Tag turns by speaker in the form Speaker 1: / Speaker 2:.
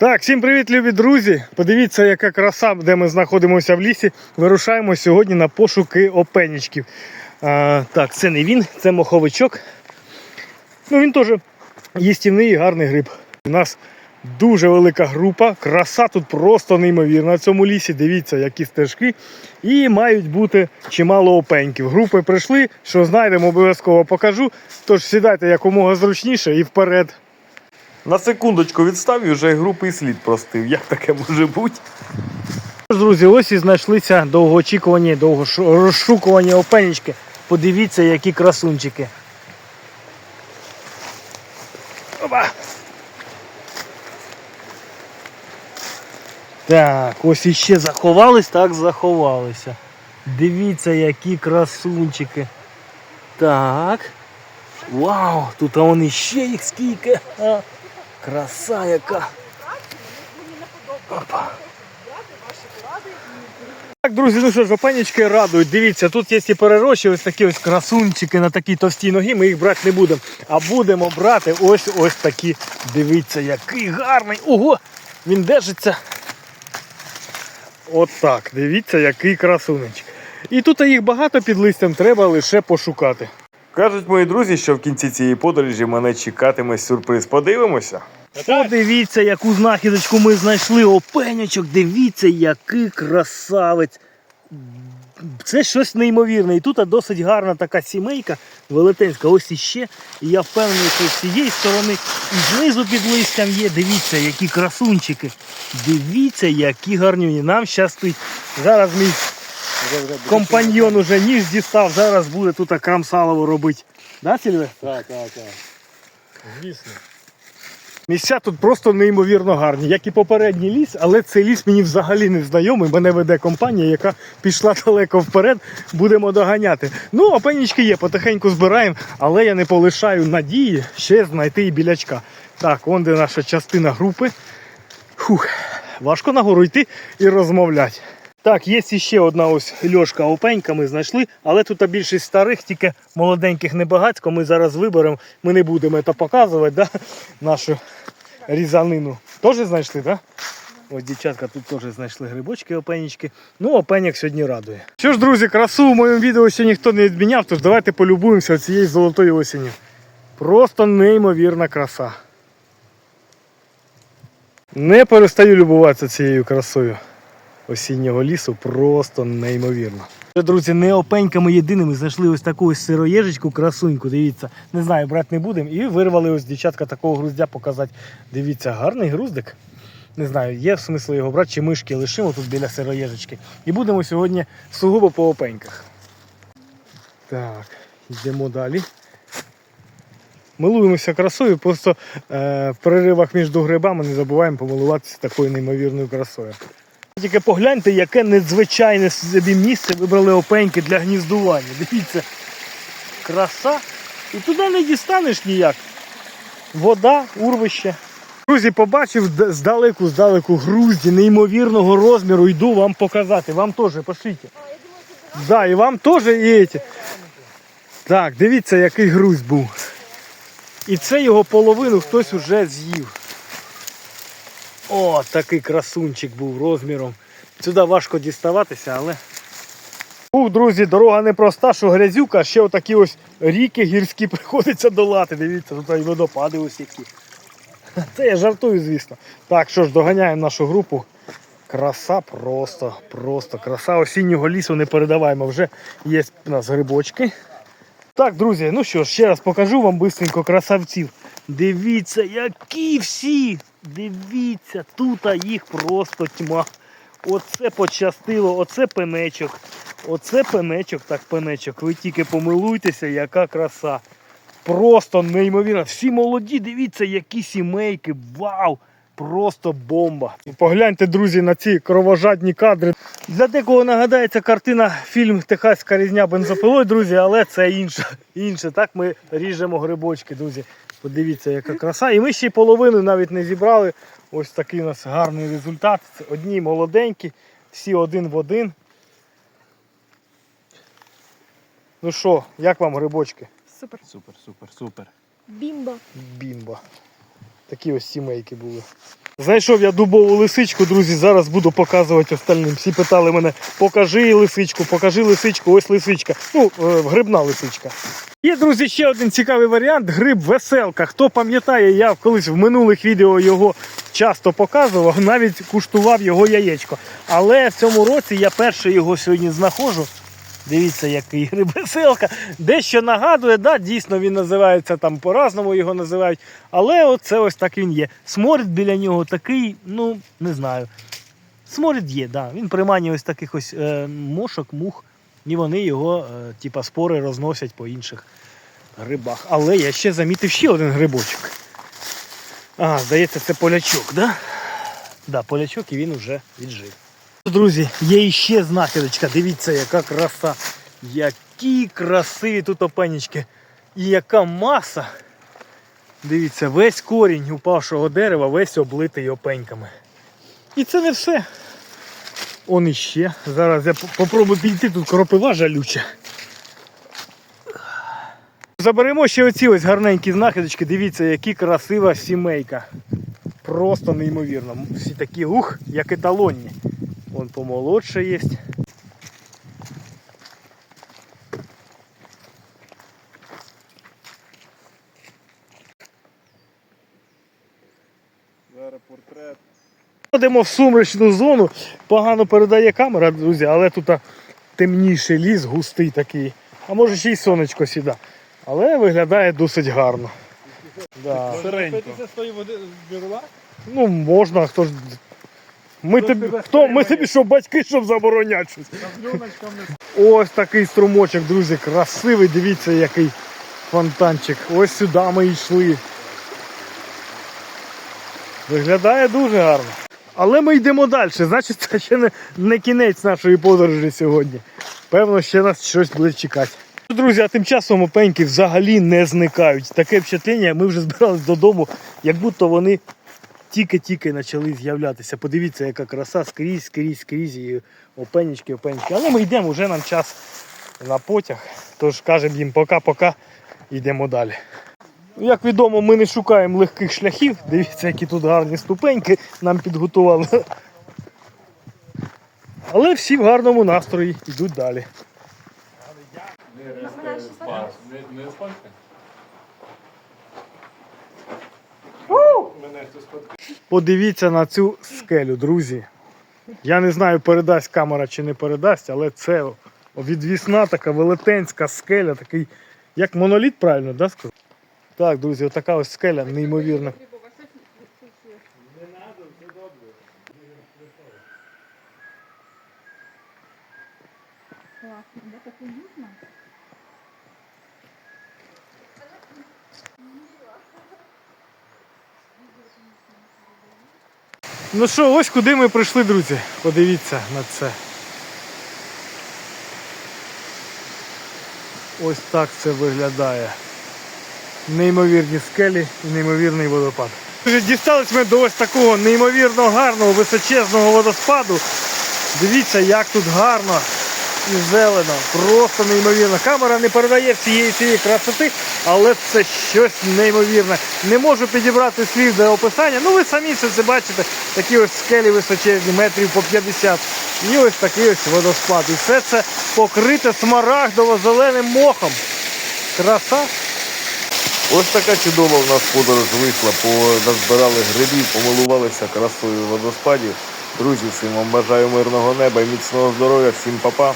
Speaker 1: Так, всім привіт, любі друзі! Подивіться, яка краса, де ми знаходимося в лісі. Вирушаємо сьогодні на пошуки опенічків. А, так, це не він, це моховичок. Ну, він теж їстівний і гарний гриб. У нас дуже велика група. Краса тут просто неймовірна в цьому лісі. Дивіться, які стежки. І мають бути чимало опеньків. Групи прийшли, що знайдемо, обов'язково покажу. Тож сідайте якомога зручніше і вперед.
Speaker 2: На секундочку відстав і вже групи слід простив. Як таке може бути?
Speaker 1: Друзі, ось і знайшлися довгоочікувані, довго розшукувані опенічки. Подивіться, які красунчики. Опа! Так, ось іще заховались, так заховалися. Дивіться, які красунчики. Так. Вау, тут а вон іще їх скільки. Краса яка. Опа. Так, друзі, ну що ж, опенічки радують. Дивіться, тут є і перерощі, ось такі ось красунчики на такій товстій ногі. Ми їх брати не будемо. А будемо брати ось ось такі. Дивіться, який гарний. Ого! Він держиться. От так. Дивіться, який красунечок. І тут їх багато під листям, треба лише пошукати.
Speaker 2: Кажуть мої друзі, що в кінці цієї подорожі мене чекатиме сюрприз. Подивимося.
Speaker 1: Подивіться, яку знахідочку ми знайшли. Опенячок, дивіться, який красавець. Це щось неймовірне. І тут досить гарна така сімейка велетенська. Ось іще. І я впевнений, що з цієї сторони і знизу під листям є. Дивіться, які красунчики. Дивіться, які гарнюні. Нам щастить. Зараз мій компаньйон уже ніж дістав. Зараз буде тут крамсалово робити. Да, Сільве?
Speaker 3: Так, так, так. Звісно.
Speaker 1: Місця тут просто неймовірно гарні, як і попередній ліс, але цей ліс мені взагалі не знайомий. Мене веде компанія, яка пішла далеко вперед. Будемо доганяти. Ну, опенічки є, потихеньку збираємо, але я не полишаю надії ще знайти і білячка. Так, он де наша частина групи. Фух, важко нагору йти і розмовляти. Так, є ще одна ось льошка опенька, ми знайшли, але тут більшість старих, тільки молоденьких небагацько. Ми зараз виберемо. Ми не будемо це показувати, да? нашу різанину. Теж знайшли, так? Да? Ось дівчатка тут теж знайшли грибочки, опенічки. Ну, опеняк сьогодні радує. Що ж, друзі, красу в моєму відео ще ніхто не відміняв, тож давайте полюбуємося цією золотою осінню. Просто неймовірна краса. Не перестаю любуватися цією красою осіннього лісу просто неймовірно. Друзі, не опеньками єдиними знайшли ось таку ось сироєжечку, красуньку. Дивіться, не знаю, брати не будемо. І вирвали ось дівчатка такого груздя показати. Дивіться, гарний груздик. Не знаю, є смисл його брати, чи мишки лишимо тут біля сироєжечки. І будемо сьогодні сугубо по опеньках. Так, йдемо далі. Милуємося красою, просто е, в переривах між грибами не забуваємо помилуватися такою неймовірною красою. Тільки погляньте, яке надзвичайне собі місце вибрали опеньки для гніздування. Дивіться, краса. І туди не дістанеш ніяк. Вода, урвище. Друзі, побачив здалеку, здалеку грузді неймовірного розміру. Йду вам показати. Вам теж пошліть. Да, і вам теж ці. Так, дивіться, який грузь був. І це його половину хтось уже з'їв. О, такий красунчик був розміром. Сюди важко діставатися, але. Ух, друзі, дорога непроста, що грязюка, а ще отакі ось ріки гірські приходиться долати. Дивіться, тут і водопади ось які. Це я жартую, звісно. Так, що ж, доганяємо нашу групу. Краса просто, просто краса осіннього лісу не передаваємо. Вже є у нас грибочки. Так, друзі, ну що ж, ще раз покажу вам бистренько красавців. Дивіться, які всі! Дивіться, тут їх просто тьма. Оце пощастило, оце пенечок. Оце пенечок, так пенечок. Ви тільки помилуйтеся, яка краса. Просто неймовірно. Всі молоді, дивіться, які сімейки. Вау! Просто бомба. Погляньте, друзі, на ці кровожадні кадри. Для декого нагадається картина фільм Техаська різня бензопилою, друзі, але це інше. інше. Так ми ріжемо грибочки, друзі. Подивіться, яка краса. І ми ще й половину навіть не зібрали. Ось такий у нас гарний результат. Це одні молоденькі, всі один в один. Ну що, як вам грибочки?
Speaker 3: Супер, супер, супер.
Speaker 4: Бімба.
Speaker 1: Бімба. Такі ось сімейки були. Знайшов я дубову лисичку, друзі, зараз буду показувати остальним. Всі питали мене, покажи лисичку, покажи лисичку, ось лисичка. Ну, е, грибна лисичка. Є, друзі, ще один цікавий варіант гриб веселка. Хто пам'ятає, я колись в минулих відео його часто показував, навіть куштував його яєчко. Але в цьому році я перше його сьогодні знаходжу. Дивіться, який грибесилка. Дещо нагадує, да, дійсно він називається там по-разному його називають. Але оце ось так він є. Сморід біля нього такий, ну, не знаю. Сморід є, да. Він приманює ось таких ось е, мошок, мух, і вони його, е, типа, спори розносять по інших грибах. Але я ще замітив ще один грибочок. А, здається, це полячок, да? Да, полячок і він вже віджив. Друзі, є іще знахідочка. Дивіться, яка краса. Які красиві тут опенічки. І яка маса. Дивіться, весь корінь упавшого дерева, весь облитий опеньками. І це не все. Он іще. Зараз я попробую підійти, тут кропива жалюча. Заберемо ще оці ось гарненькі знахідочки. Дивіться, які красива сімейка. Просто неймовірно. Всі такі ух, як еталонні. Вон помолодше є.
Speaker 3: Зараз портрет.
Speaker 1: Ходимо в сумрачну зону, погано передає камера, друзі, але тут темніший ліс, густий такий. А може ще й сонечко сіда. Але виглядає досить гарно. Да.
Speaker 3: Сиренько. з тої води джерела?
Speaker 1: Ну можна, хто ж. Ми тобі, хто, ми тобі що батьки, щоб забороняти щось. Ось такий струмочок, друзі, красивий, дивіться, який фонтанчик. Ось сюди ми йшли. Виглядає дуже гарно. Але ми йдемо далі. Значить, це ще не, не кінець нашої подорожі сьогодні. Певно, ще нас щось буде чекати. Друзі, а тим часом опеньки взагалі не зникають. Таке впечатлення, ми вже збирались додому, як будто вони тільки-тільки почали з'являтися. Подивіться, яка краса скрізь, скрізь, скрізь. І опенічки, опенічки. Але ми йдемо, вже нам час на потяг. Тож кажемо їм пока-пока, йдемо далі. Ну, Як відомо, ми не шукаємо легких шляхів. Дивіться, які тут гарні ступеньки нам підготували. Але всі в гарному настрої йдуть далі.
Speaker 3: Не спалька? Мене хтось спад-
Speaker 1: Подивіться на цю скелю, друзі. Я не знаю, передасть камера чи не передасть, але це відвісна така велетенська скеля, такий, як моноліт, правильно, да, сказав? Так, друзі, отака ось скеля, неймовірна.
Speaker 4: Классно, да, так уютно.
Speaker 1: Ну що, ось куди ми прийшли, друзі. Подивіться на це. Ось так це виглядає. Неймовірні скелі і неймовірний водопад. Друзі, Дістались ми до ось такого неймовірно гарного височезного водоспаду. Дивіться, як тут гарно і зелено. Просто неймовірно. Камера не передає всієї цієї красоти, але це щось неймовірне. Не можу підібрати слів для описання. Ну ви самі все це бачите. Такі ось скелі височезні, метрів по 50. І ось такий ось водоспад. І все це покрите смарагдово-зеленим мохом. Краса.
Speaker 2: Ось така чудова в нас подорож вийшла. Назбирали грибів, помилувалися красою водоспадів. Друзі, всім вам бажаю мирного неба і міцного здоров'я, всім па-па.